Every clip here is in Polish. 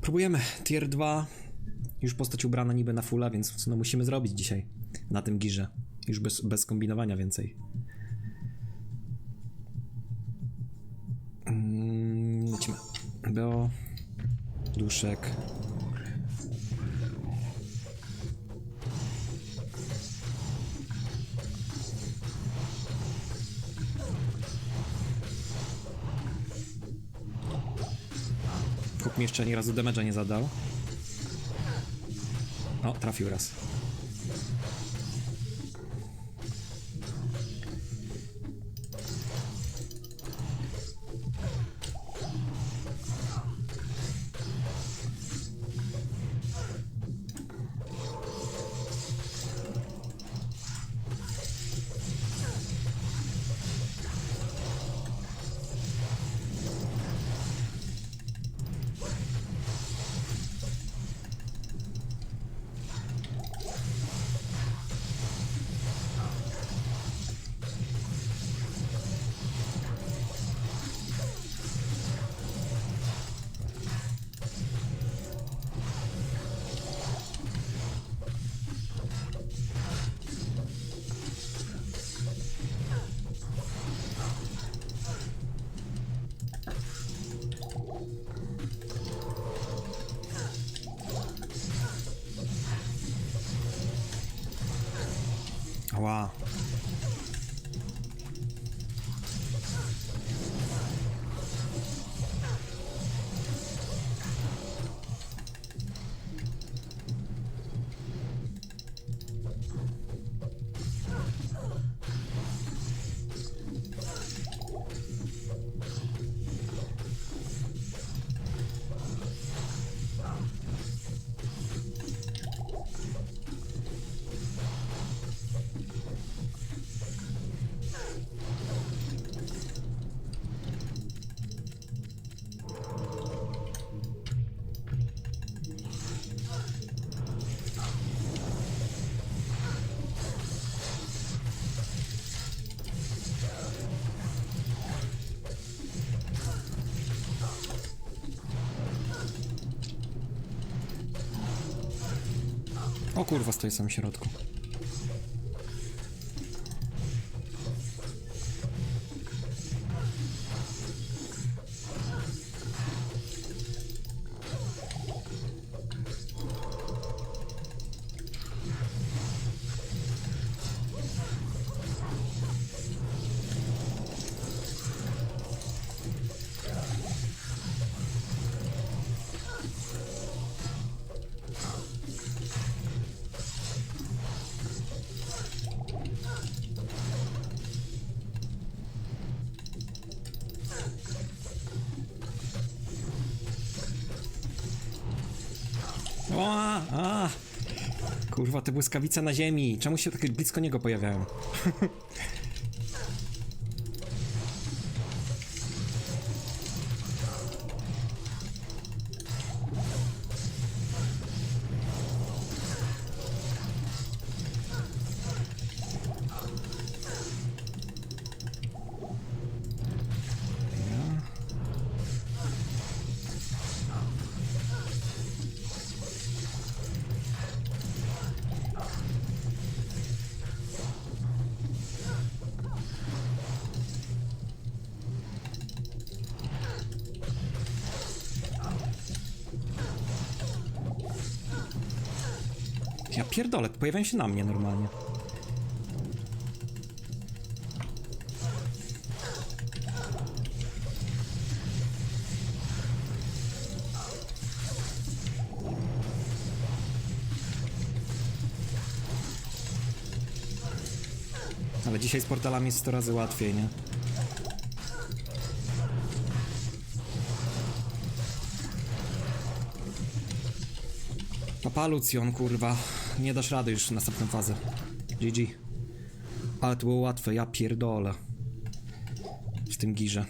Próbujemy. Tier 2. Już postać ubrana niby na fulla, więc co no musimy zrobić dzisiaj na tym girze. Już bez, bez kombinowania więcej. Mm, lecimy. Do duszek. Mi jeszcze ani razu damage'a nie zadał. O, trafił raz. 好吧。O kurwa, stoi w samym środku. O, a! Kurwa, te błyskawice na ziemi. Czemu się tak blisko niego pojawiają? Ja pierdolę, pojawiają się na mnie normalnie. Ale dzisiaj z portalami jest 100 razy łatwiej, nie? Papa Lucjon, kurwa. Nie dasz rady już w następną fazę. GG. Ale to było łatwe, ja pierdolę. W tym girze.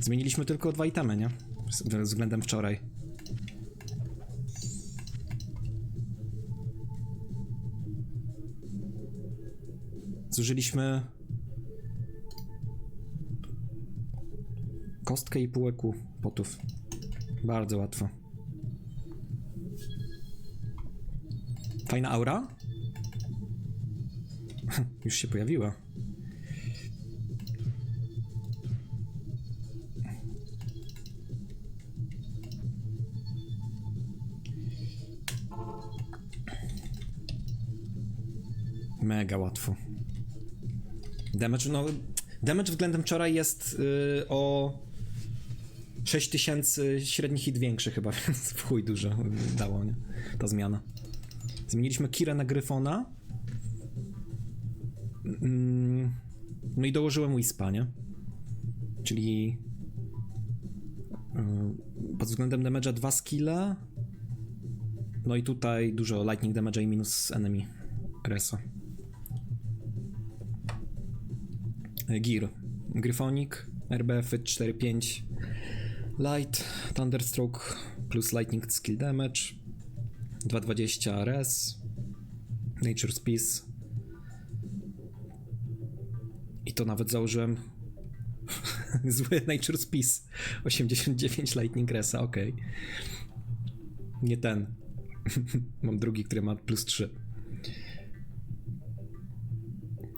Zmieniliśmy tylko dwa itemy, nie? Z- Względem wczoraj. Zużyliśmy kostkę i pół eku potów. Bardzo łatwo. Fajna aura? Już się pojawiła. Mega łatwo. Damage, no. Damage względem wczoraj jest y, o 6000 średni hit większy chyba, więc w chuj dużo dało, nie? Ta zmiana. Zmieniliśmy Kirę na Gryfona. Mm, No i dołożyłem Wispa, nie? Czyli y, pod względem damage'a dwa skille. No i tutaj dużo lightning damage'a i minus enemy resa. Y, Gear. Gryfonik, RBF 4-5 Light, Thunderstroke plus Lightning Skill Damage 220 res. Nature's Peace i to nawet założyłem zły Nature's Peace 89 Lightning Resa, ok nie ten. Mam drugi, który ma plus 3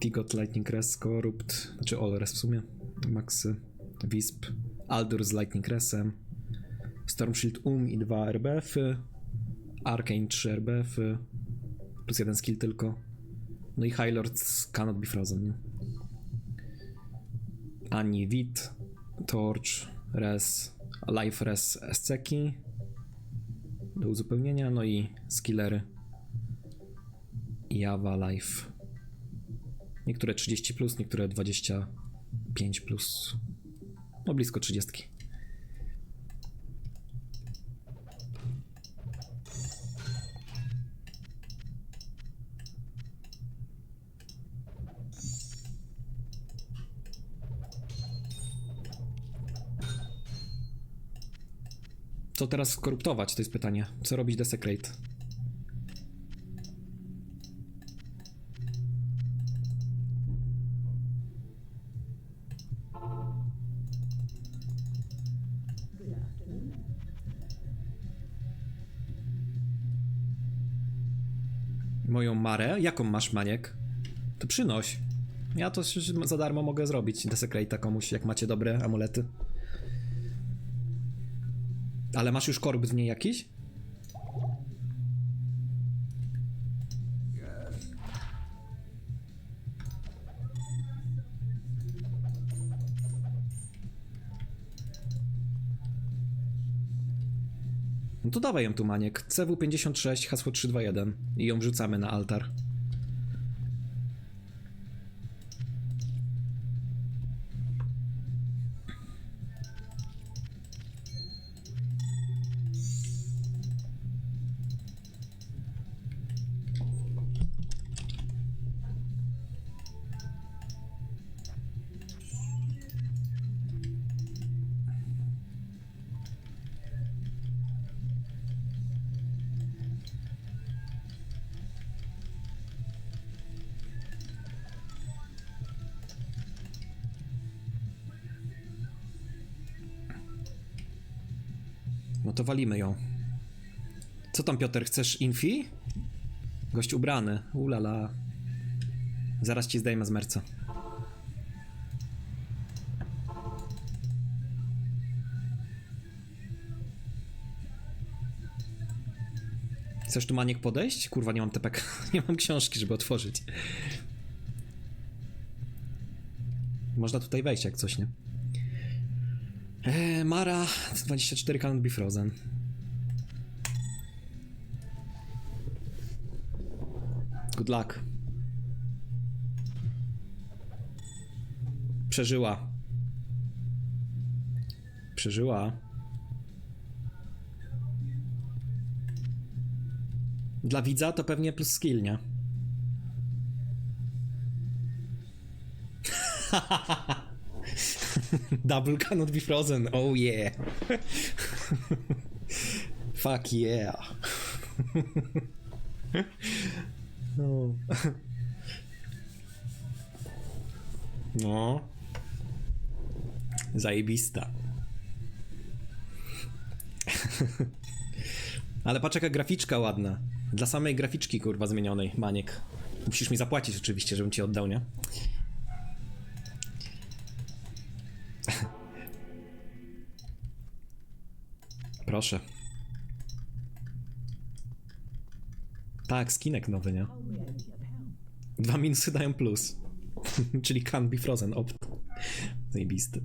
Tigot Lightning Res, Corrupt, znaczy All Res w sumie, Maxy, Wisp, Aldur z Lightning Resem, Storm Shield Um i 2 RBF-y, Arcane 3 RBF-y, plus jeden skill tylko, no i High Lord z Cannot Be Frozen, nie? Ani Wit, Torch, Res, Life Res Esceki do uzupełnienia, no i skillery Java Life. Niektóre 30, plus, niektóre 25. Plus. No blisko 30. Co teraz skoruptować? To jest pytanie. Co robić Desecrate? Moją Marę? Jaką masz, Maniek? To przynoś. Ja to za darmo mogę zrobić Desecrate'a komuś, jak macie dobre amulety. Ale masz już korb w niej jakiś? No to dawaj ją tu, Maniek. CW56, hasło 321 i ją wrzucamy na altar. To walimy ją. Co tam, Piotr, chcesz infi? Gość ubrany. Ulala. Zaraz ci zdejmę z merca. Chcesz tu maniek podejść? Kurwa, nie mam tepek. Nie mam książki, żeby otworzyć. Można tutaj wejść jak coś, nie? Eee, Mara 24 Cannot Be Frozen. Good luck. Przeżyła. Przeżyła. Dla widza to pewnie plus skill, nie? Double cannot be frozen. Oh yeah. Fuck yeah. no. no. Zajebista. Ale patrz jaka graficzka ładna. Dla samej graficzki, kurwa, zmienionej, Maniek. Musisz mi zapłacić oczywiście, żebym ci oddał, nie? Proszę. Tak, skinek nowy, nie? Dwa minusy dają plus. Czyli can be frozen opt. Zajebisty.